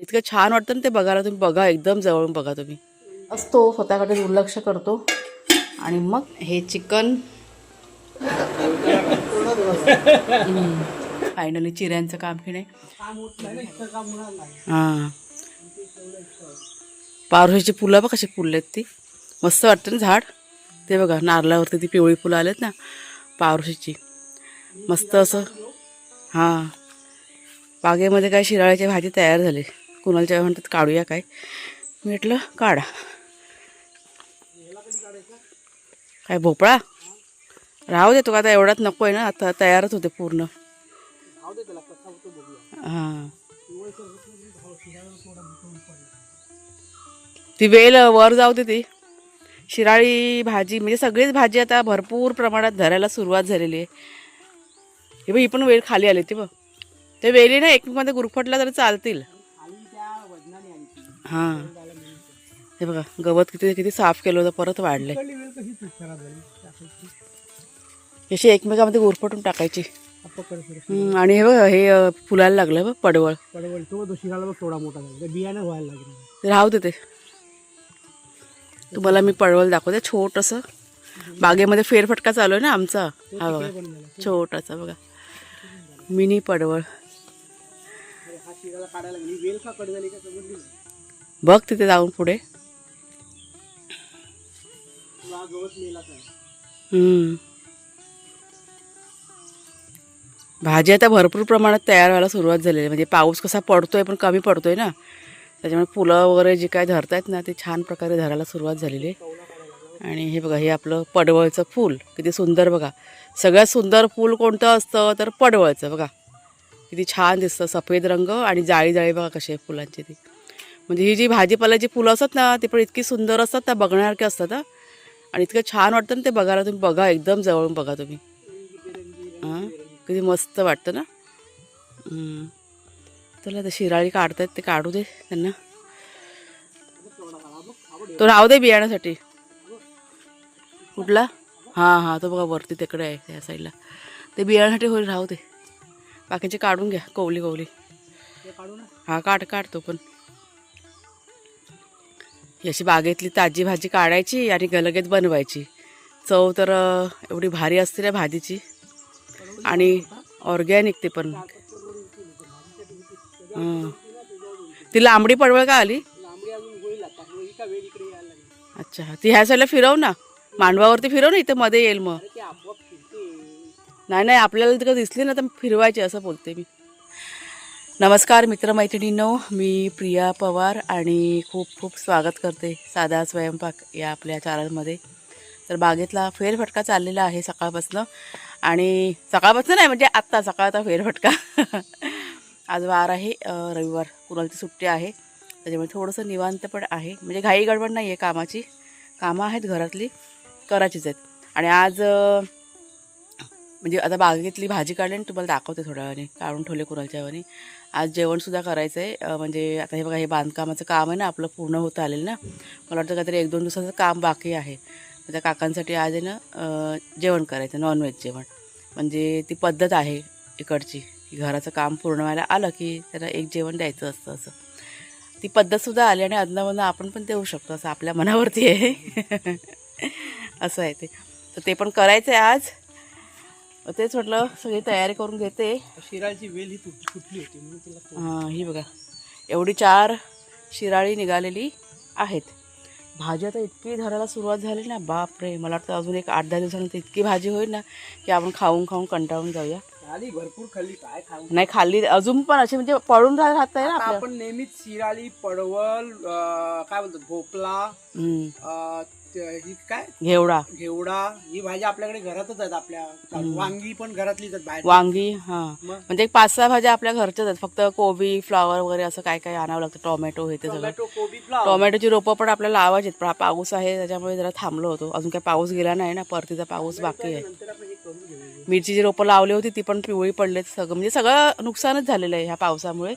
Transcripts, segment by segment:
इतकं छान वाटतं ना ते बघायला तुम्ही बघा एकदम जवळून बघा तुम्ही. असतो स्वतःकडे दुर्लक्ष करतो. आणि मग हे चिकन. फायनली चिऱ्यांचं काम की नाही? हां. पारोशीची फुलं बघ कशी फुलले आहेत ती. मस्त वाटतं ना झाड. ते बघा नारळावरती ती पिवळी फुलं आलेत ना पारोशीची मस्त असं. हां. बागेमध्ये काय शिराळ्याची भाजी तयार झाली. कुणालच्या म्हणतात काढूया काय? म्हटलं काढा. काय भोपळा? राहू देतो का आता एवढाच नको आहे ना आता तयारच होते पूर्ण. हां. ती वेल वर जाऊ दे ती. शिराळी भाजी म्हणजे सगळीच भाजी आता भरपूर प्रमाणात धरायला सुरुवात झालेली आहे. हे बघ ही पण वेल खाली आली ती बघ. ते वेली ना एकमेकांमध्ये गुरफटला तरी चालतील. हां. हे बघा गवत किती किती साफ केलं होतं परत वाढले अशी एकमेकामध्ये गुरफटून टाकायची. आणि हे बघा हे फुलायला लागलं बघ पडवळ. पडवळ तो बघ थोडा मोठा बियाणं व्हायला लागलं. राहू दे ते. तुम्हाला मी पडवळ दाखवते छोटंसं. बागेमध्ये फेरफटका चालू आहे ना आमचा? हा बघा. छोटासा बघा. मिनी पडवळ. बघ तिथे जाऊन पुढे. भाजी आता भरपूर प्रमाणात तयार व्हायला सुरुवात झालेली आहे. म्हणजे पाऊस कसा पडतोय पण कमी पडतोय ना. त्याच्यामुळे फुलं वगैरे जी काय धरतायत ना ते छान प्रकारे धरायला सुरुवात झालेली आहे. आणि हे बघा हे आपलं पडवळचं फूल किती सुंदर बघा. सगळ्यात सुंदर फूल कोणतं असतं तर पडवळचं बघा. किती छान दिसतं सफेद रंग आणि जाळी जाळी बघा कशी आहे फुलांची ती. म्हणजे ही जी भाजीपाल्याची फुलं असतात ना ती पण इतकी सुंदर असतात ना बघण्यासारखी असतात आणि इतकं छान वाटतं ना ते बघायला तुम्ही बघा एकदम जवळून बघा तुम्ही. हां? किती मस्त वाटतं ना? चला ते शिराळी काढतायत ते काढू दे त्यांना. तो राहू दे बियाण्यासाठी. कुठला? हां हां तो बघा वरती तिकडे आहे त्या साईडला. ते बियाण्यासाठी होईल राहू दे. बाकीचे काढून घ्या कवली कोवली हां हा काढ काढतो पण. ही अशी बागेतली ताजी भाजी काढायची आणि गलगेत बनवायची. चव तर एवढी भारी असते ना भाजीची. आणि ऑर्गॅनिक ते पण. ती लांबडी पडवळ का आली? अच्छा ती ह्या साईडला फिरव ना. मांडवावरती फिरव ना इथं मध्ये येईल मग. नाही नाही आपल्याला तिकडे दिसली ना तर फिरवायची असं बोलते मी. नमस्कार मित्रमैत्रिणींनो. मी प्रिया पवार आणि खूप खूप स्वागत करते साधा स्वयंपाक या आपल्या चॅनलमध्ये तर बागेतला फेरफटका चाललेला आहे सकाळपासनं. आणि सकाळपासून नाही म्हणजे आत्ता सकाळचा फेरफटका. आज वार आहे रविवार. कुणालची सुट्टी आहे. त्याच्यामुळे थोडंसं निवांत पण आहे. म्हणजे घाई गडबड नाही आहे कामाची. कामं आहेत घरातली करायचीच आहेत. आणि आज म्हणजे आता बागेतली भाजी काढली आणि तुम्हाला दाखवते थोड्या वेळाने काढून ठेवले कुणालच्या वेळाने आज जेवणसुद्धा करायचं आहे म्हणजे आता हे बघा हे बांधकामाचं काम आहे ना आपलं पूर्ण होतं आलेलं ना. मला वाटतं काहीतरी एक दोन दिवसाचं काम बाकी आहे. त्या काकांसाठी आज आहे ना जेवण करायचं नॉनव्हेज जेवण. म्हणजे ती पद्धत आहे इकडची की घराचं काम पूर्ण व्हायला आलं की त्याला एक जेवण द्यायचं असतं असं. ती पद्धतसुद्धा आली आणि अदनामधनं आपण पण देऊ शकतो असं आपल्या मनावरती आहे. असं आहे ते. तर ते पण करायचं आहे आज. तेच म्हटलं सगळी तयारी करून घेते. शिराची वेल ही तुट फुटली होती म्हणून तिला तोड- हां ही बघा. एवढी चार शिराळी निघालेली आहेत. भाजी आता इतकी धरायला सुरुवात झाली ना बापरे मला वाटतं अजून एक आठ दहा दिवसानंतर इतकी भाजी होईल ना की आपण खाऊन खाऊन कंटाळून जाऊया. आली भरपूर काय खाऊ? नाही खाल्ली. अजून पण अशी म्हणजे पडून राह- राहत आहे ना आता आपण नेहमीच शिराली पडवल अं, काय बोलतात भोपळा हम्म. अं, त- ही काय? घेवडा. घेवडा. ही भाजी आपल्याकडे घरातच आहेत आपल्या. वांगी पण घरातलीच आहेत बाहेर. वांगी हां. मग? म्हणजे पाच सहा भाज्या आपल्या घरच्याच आहेत. फक्त कोबी फ्लावर वगैरे असं काय काय आणावं लागतं. टोमॅटो हे ते सगळं. टोमॅटो कोबी फ्लावर. टोमॅटोची रोपं पण आपल्याला लावायची आहेत. पण हा पाऊस आहे त्याच्यामुळे जरा थांबलो होतो. अजून काय पाऊस गेला नाही ना. परतीचा पाऊस बाकी आहे. नंतर आपण हे करून घेऊ मिरचीची रोपं लावली होती ती पण पिवळी पडलेत सगळं. म्हणजे सगळं नुकसानच झालेलं आहे ह्या पावसामुळे.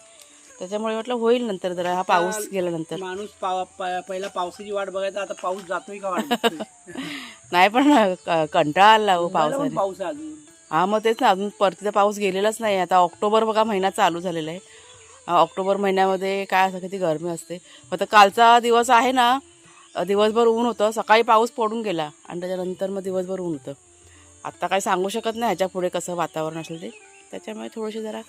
त्याच्यामुळे म्हटलं होईल नंतर जरा हा पाऊस गेल्यानंतर. माणूस पाव- पहिला पावसाची वाट बघायचा आता पाऊस जातोय का? नाही पण कंटाळा आला हो पावसाने. पाऊस अजून? हा मग तेच ना अजून परतीचा पाऊस गेलेलाच नाही. आता ऑक्टोबर बघा महिना चालू झालेला आहे. ऑक्टोबर महिन्यामध्ये काय असं किती गरमी असते. फक्त कालचा दिवस आहे ना दिवसभर ऊन होतं. सकाळी पाऊस पडून गेला आणि त्याच्यानंतर मग दिवसभर ऊन होतं. आत्ता काही सांगू शकत नाही ह्याच्या पुढे कसं वातावरण असेल ते. त्याच्यामुळे थोडीशी जरा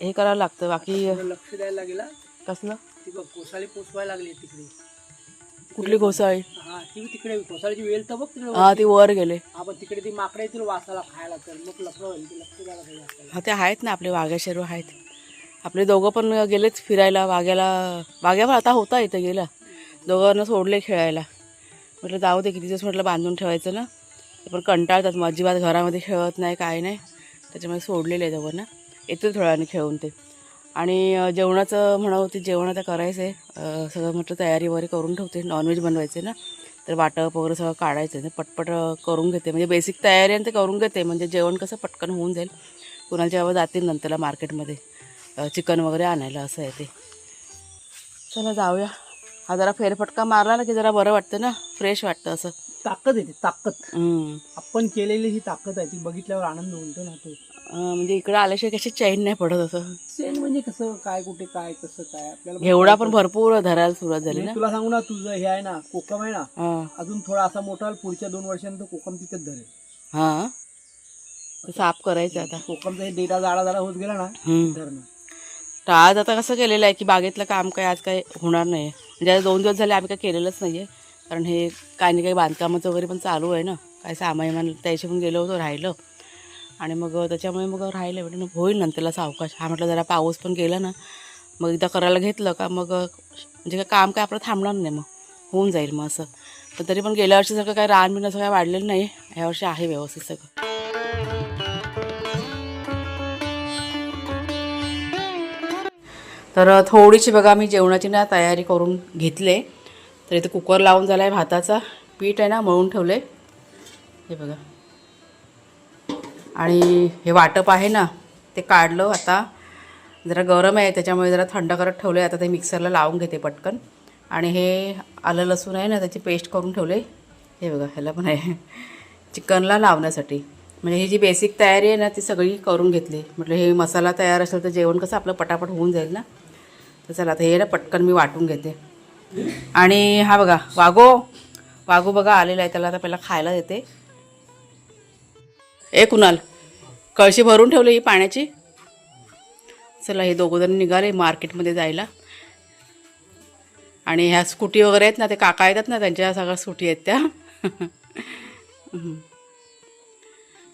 हे करावं लागतं. बाकी लक्ष द्यायला लागेल कसलं? ती बघ कोसाळी पोचवायला लागली तिकडे. कुठली घोसाळी हा ती तिकडे कोसाळीची वेल तर बघ तिकडे हा ती वर गेले. हा पण तिकडे ती माकडे येतील वासाला खायला तर मग लफडं होईल ते लक्ष द्यायला पाहिजे हा ते आहेत ना आपले वाघ्या शेरू आहेत. आपले दोघं पण गेलेच फिरायला वाघ्याला वाघ्या पण आता होता इथं गेला. दोघांना सोडले खेळायला. म्हटलं जाऊ दे किती दिवस म्हटलं बांधून ठेवायचं ना. ते पण कंटाळतात मग अजिबात घरामध्ये खेळत नाही काय नाही. त्याच्यामुळे सोडलेले आहे दोघांना येतील थोड्या वेळाने खेळून ते. आणि जेवणाचं म्हणावं ते जेवण आता करायचं आहे सगळं म्हटलं तयारी वगैरे करून ठेवते. नॉनव्हेज बनवायचे ना. तर वाटप वगैरे सगळं काढायचं आहे पटपट करून घेते. म्हणजे बेसिक तयारी आणि ते करून घेते. म्हणजे जेवण कसं पटकन होऊन जाईल. कुणाच्या जेव्हा जातील नंतरला मार्केटमध्ये चिकन वगैरे आणायला असं आहे ते. चला जाऊया. हा जरा फेरफटका मारला ना की जरा बरं वाटतं ना. फ्रेश वाटतं असं. ताकद येते ताकद. हम्म. आपण केलेली ही ताकद आहे ती बघितल्यावर आनंद होतो ना तो. अ, म्हणजे इकडं आल्याशिवाय कशी चैन नाही पडत असं. सेन म्हणजे कसं काय कुठे काय कसं काय आपल्याला घेवडा पण भरपूर धरायला सुरुवात झाली मी ना? तुला सांगू ना तुझं हे आहे ना कोकम आहे ना हां. अजून थोडा असा मोठा होईल, पुढच्या दोन वर्षांत कोकम तिथेच धरेल. हां. साफ करायचं आता. कोकमचा हे डेटा जाडा जाडा होत गेला ना हम्म. धरणं. तर आज आता कसं केलेलं आहे की बागेतलं काम काय आज काय होणार नाही म्हणजे आज दोन दिवस झाले आम्ही काय केलेलंच नाही आहे कारण हे काही ना काही बांधकामाचं वगैरे पण चालू आहे ना. काय सामान त्याशी पण गेलो होतो राहिलं. आणि मग त्याच्यामुळे मग राहिलं म्हणजे होईल नंतरला सावकाश. हा म्हटलं जरा पाऊस पण गेला ना मग एकदा करायला घेतलं का मग म्हणजे काय काम काय आपलं थांबणार नाही मग. होऊन जाईल मग असं. पण तरी पण गेल्या वर्षीसारखं काय रान बिन असं काय वाढलेलं नाही. ह्या वर्षी आहे व्यवस्थित सगळं. तर थोडीशी बघा मी जेवणाची ना तयारी करून घेतले. तर इथे कुकर लावून झाला आहे भाताचा. पीठ आहे ना मळून ठेवले हे बघा. आणि हे वाटप आहे ना ते काढलं आता. जरा गरम आहे त्याच्यामुळे जरा थंड करत ठेवले आता ते मिक्सरला लावून घेते पटकन. आणि हे आलं लसूण आहे ना त्याची पेस्ट करून ठेवले हे बघा ह्याला पण आहे. चिकनला लावण्यासाठी. म्हणजे ही जी बेसिक तयारी आहे ना ती सगळी करून घेतली. म्हटलं हे मसाला तयार असेल तर जेवण कसं आपलं पटापट होऊन जाईल ना. तर चला आता हे ना पटकन मी वाटून घेते. आणि हा बघा वाघो. वाघो बघा आलेला आहे. त्याला आता पहिला खायला देते. ए कुणाल? कळशी भरून ठेवली ही पाण्याची? चला हे दोघं जण निघाले मार्केटमध्ये जायला. आणि ह्या स्कूटी वगैरे आहेत ना ते काका येतात ना त्यांच्या सगळ्या स्कूटी आहेत त्या.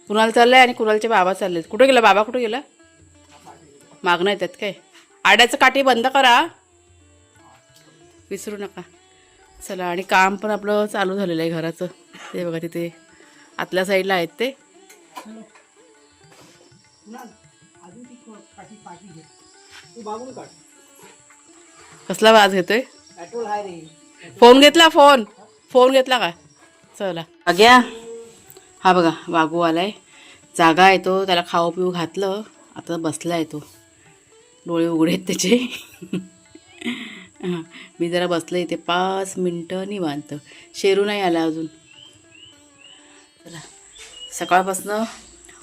कुणाल चाललं आहे आणि कुणालचे बाबा चाललेत? कुठे गेला? बाबा कुठे गेला? मागणं येतात काय? आड्याचं काठी बंद करा. विसरू नका. चला आणि काम पण आपलं चालू झालेलं आहे घराचं. ते बघा तिथे आतल्या साईडला आहेत ते. कसला वाज घेतोय? आहे फोन घेतला फोन. फोन घेतला का? चला. अग्या हा बघा वागू आलाय. जागा आहे तो त्याला खाऊ पिऊ घातलं. आता बसला आहे तो. डोळे उघडे आहेत त्याचे. हां मी जरा बसले इथे पाच मिनटं निवांत. शेरू नाही आला अजून. चला सकाळपासनं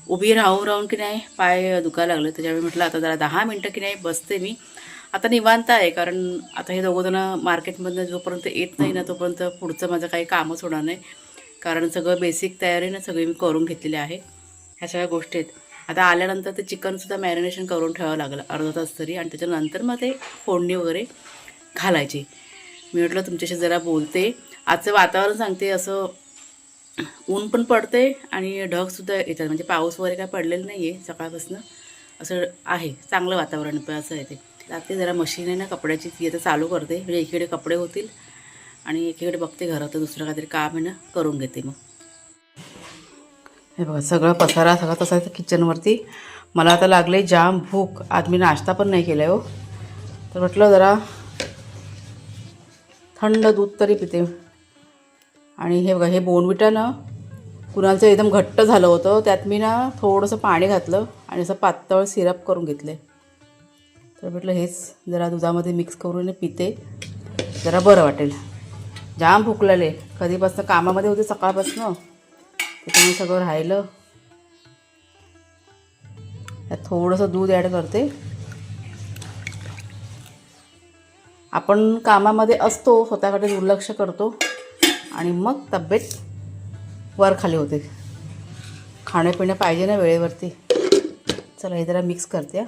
उभी राहून राहून की नाही पाय दुखायला लागलं. त्याच्यामुळे म्हटलं आता जरा दहा मिनटं की नाही बसते मी. आता निवांत आहे कारण आता हे दोघं जण मार्केटमधनं जोपर्यंत येत नाही ना तोपर्यंत पुढचं माझं काही कामच होणार नाही. कारण सगळं बेसिक तयारी ना सगळी मी करून घेतलेली आहे. ह्या सगळ्या गोष्टी आहेत. आता आल्यानंतर ते चिकनसुद्धा मॅरिनेशन करून ठेवावं लागलं अर्धा तास तरी. आणि त्याच्यानंतर मग ते फोडणी वगैरे. घालायचे. मी म्हटलं तुमच्याशी जरा बोलते. आजचं वातावरण सांगते असं ऊन पण पडते आणि ढगसुद्धा येतात. म्हणजे पाऊस वगैरे काय पडलेलं नाही आहे सकाळपासून. असं आहे चांगलं वातावरण पण असं आहे ते. लागते जरा मशीन आहे ना कपड्याची ती आता चालू करते. म्हणजे एकीकडे कपडे होतील आणि एकीकडे बघते घरात दुसरं काहीतरी काम आहे ना करून घेते मग. हे बघा सगळं पसारा सगळा तसा किचनवरती. मला आता लागले जाम भूक. आज मी नाश्ता पण नाही केला हो. तर म्हटलं जरा थंड दूध तरी पिते. आणि हे बघा हे बोनविटा ना कुणालचं एकदम घट्ट झालं होतं त्यात मी ना थोडंसं पाणी घातलं आणि असं पातळ सिरप करून घेतले. तर म्हटलं हेच जरा दुधामध्ये मिक्स करून पिते. जरा बरं वाटेल. जाम भुकलेले कधीपासनं कधीपासून कामामध्ये होते सकाळपासून. त्याच्यामुळे सगळं राहिलं. थोडंसं दूध ॲड करते. आपण कामामध्ये असतो स्वतःकडे दुर्लक्ष करतो आणि मग तब्येत वर खाली होते. खाणं पाहिजे ना वेळेवरती. चला हे जरा मिक्स करते हा.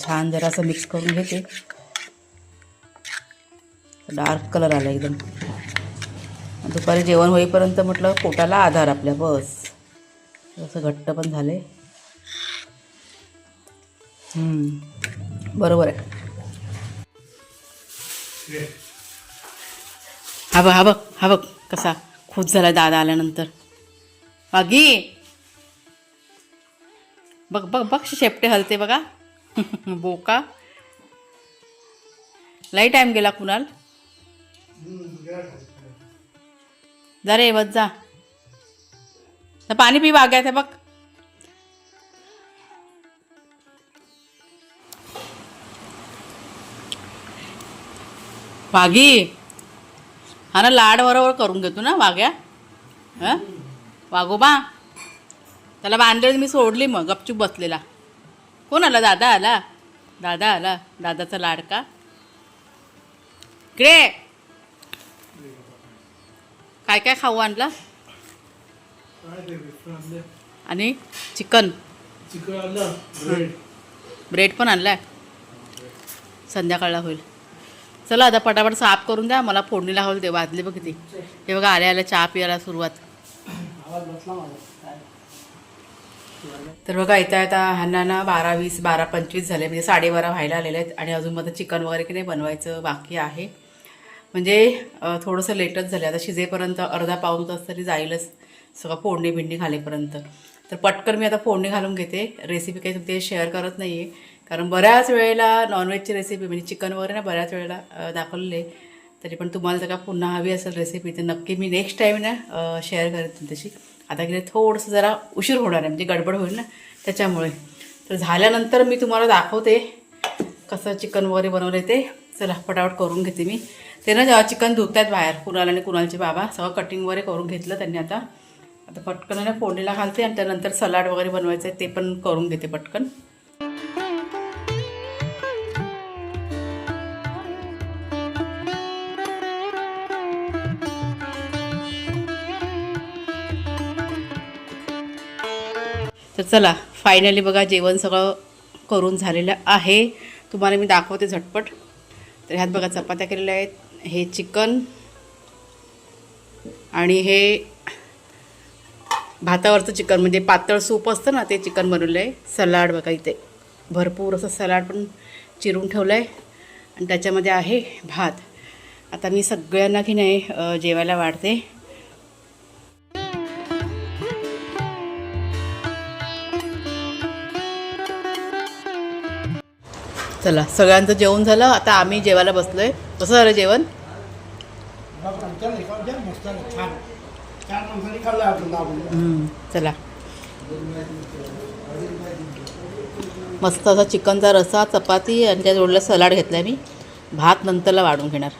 छान जरा असं मिक्स करून घेते. डार्क कलर आला एकदम. दुपारी जेवण होईपर्यंत म्हटलं पोटाला आधार आपल्या बस. असं घट्ट पण झाले बरोबर आहे. हा बघ हा बघ हा बघ कसा खुश झाला दादा आल्यानंतर. बागी बघ बघ बघ शेपटे हलते बघा. बोका. लई टाईम गेला कुणाल? जा रे बस जा. तर पाणी पी बाग्यात आहे बघ. वाघी हा ना लाड बरोबर करून घेतो ना वाघ्या हां? वाघोबा त्याला बांधलेली मी सोडली मग गपचूप बसलेला. कोण आला? दादा आला? दादा आला? दादाचा लाडका इकडे. काय काय खाऊ आणला? आणि चिकन. ब्रेड पण आणलाय. संध्याकाळला होईल. चला आता पटापट साफ करून द्या मला फोडणीला हवं ते वाजले बघ किती. हे बघा आल्या आल्या चहा पियाला सुरुवात. तर बघा येता येता ह्यांना ना बारा वीस बारा पंचवीस झाले म्हणजे साडेबारा व्हायला आलेले आहेत आणि अजून मला चिकन वगैरे की नाही बनवायचं बाकी आहे. म्हणजे थोडंसं लेटच झालं. आता शिजेपर्यंत अर्धा पाऊन तास तरी जाईलच सगळं फोडणी बिंडी घालेपर्यंत. तर पटकन मी आता फोडणी घालून घेते. रेसिपी काही तुमचे शेअर करत नाही आहे कारण बऱ्याच वेळेला नॉनव्हेजची रेसिपी म्हणजे चिकन वगैरे ना बऱ्याच वेळेला दाखवलेले. तरी पण तुम्हाला जर का पुन्हा हवी असेल रेसिपी तर नक्की मी नेक्स्ट टाईम ना शेअर करेन तुमच्याशी. आता की थोडंसं जरा उशीर होणार आहे म्हणजे गडबड होईल ना त्याच्यामुळे. तर झाल्यानंतर मी तुम्हाला दाखवते कसं चिकन वगैरे बनवलं ते. चला पटापट करून घेते मी. ते ना जेव्हा चिकन धुत आहेत बाहेर कुणाला आणि कुणालचे बाबा सगळं कटिंग वगैरे करून घेतलं त्यांनी आता. आता पटकन ना फोडणीला घालते आणि त्यानंतर सलाड वगैरे बनवायचं आहे ते पण करून घेते पटकन. तर चला फायनली बघा जेवण सगळं करून झालेलं आहे. तुम्हाला मी दाखवते झटपट. तर ह्यात बघा चपात्या केलेल्या आहेत. हे चिकन आणि हे भातावरचं चिकन म्हणजे पातळ सूप असतं ना ते चिकन बनवलं आहे सलाड बघा इथे. भरपूर असं सलाड पण चिरून ठेवलं आहे आणि त्याच्यामध्ये आहे भात. आता मी सगळ्यांना की नाही जेवायला वाढते. चला सगळ्यांचं जेवण झालं आता आम्ही जेवायला बसलो आहे कसं झालं जेवण? चला. मस्त असा चिकनचा रसा चपाती आणि त्या जोडला सलाड घेतला मी. भात नंतरला वाढून घेणार.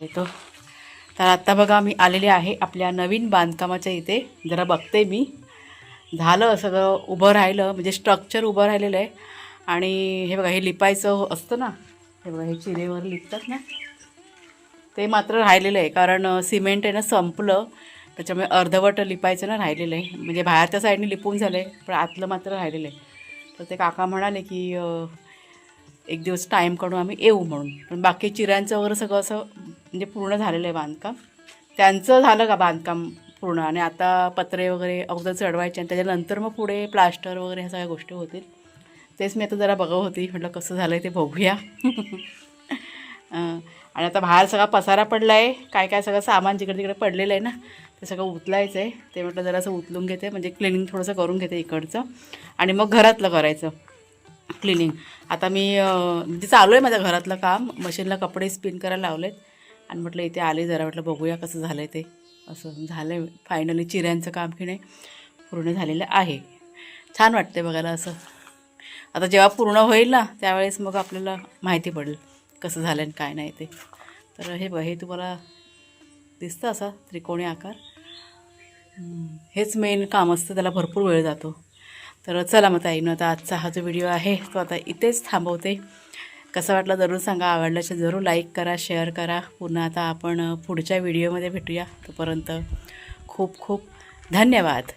येतो. तर आत्ता बघा मी आलेले आहे आपल्या नवीन बांधकामाच्या इथे. जरा बघते मी. झालं सगळं उभं राहिलं म्हणजे स्ट्रक्चर उभं राहिलेलं आहे. आणि हे बघा हे लिपायचं असतं ना. हे बघा हे चिरेवर लिपतात ना. ते मात्र राहिलेलं आहे कारण सिमेंट आहे ना संपलं. त्याच्यामुळे अर्धवट लिपायचं ना राहिलेलं आहे. म्हणजे बाहेरच्या साईडने लिपून झालं आहे पण आतलं मात्र राहिलेलं आहे. तर ते काका म्हणाले की एक दिवस टाईम काढून आम्ही येऊ म्हणून. पण बाकी चिऱ्यांचं वगैरे सगळं असं म्हणजे पूर्ण झालेलं आहे बांधकाम. त्यांचं झालं का बांधकाम पूर्ण? आणि आता पत्रे वगैरे अगोदर चढवायचे आणि त्याच्यानंतर मग पुढे प्लास्टर वगैरे ह्या सगळ्या गोष्टी होतील. तेच मी आता जरा बघत होती. म्हटलं कसं झालं आहे ते बघूया. आणि आता बाहेर सगळा पसारा पडला आहे काय काय सगळं सामान जिकडे तिकडे पडलेलं आहे ना ते सगळं उचलायचं आहे ते म्हटलं जरासं उचलून घेते. म्हणजे क्लिनिंग थोडंसं करून घेते इकडचं. आणि मग घरातलं करायचं. क्लिनिंग. आता मी म्हणजे चालू आहे माझ्या घरातलं काम. मशीनला कपडे स्पिन करायला लावलेत. आणि म्हटलं इथे आले जरा म्हटलं बघूया कसं झालं आहे ते. असं झालं आहे फायनली चिऱ्यांचं काम की नाही पूर्ण झालेलं आहे. छान वाटते बघायला असं. आता जेव्हा पूर्ण होईल ना त्यावेळेस मग आपल्याला माहिती पडेल कसं झालं आणि काय नाही ते. तर हे बघ हे तुम्हाला दिसतं असा त्रिकोणी आकार. हेच मेन काम असतं त्याला भरपूर वेळ जातो. तर चला मग ताईनं आता आजचा हा जो व्हिडिओ आहे तो आता इथेच थांबवते. कसा वाटला जरूर सांगा आवडल्याचे जरूर लाईक करा शेअर करा. पुन्हा आता आपण पुढच्या व्हिडिओमध्ये भेटूया. तोपर्यंत खूप खूप धन्यवाद.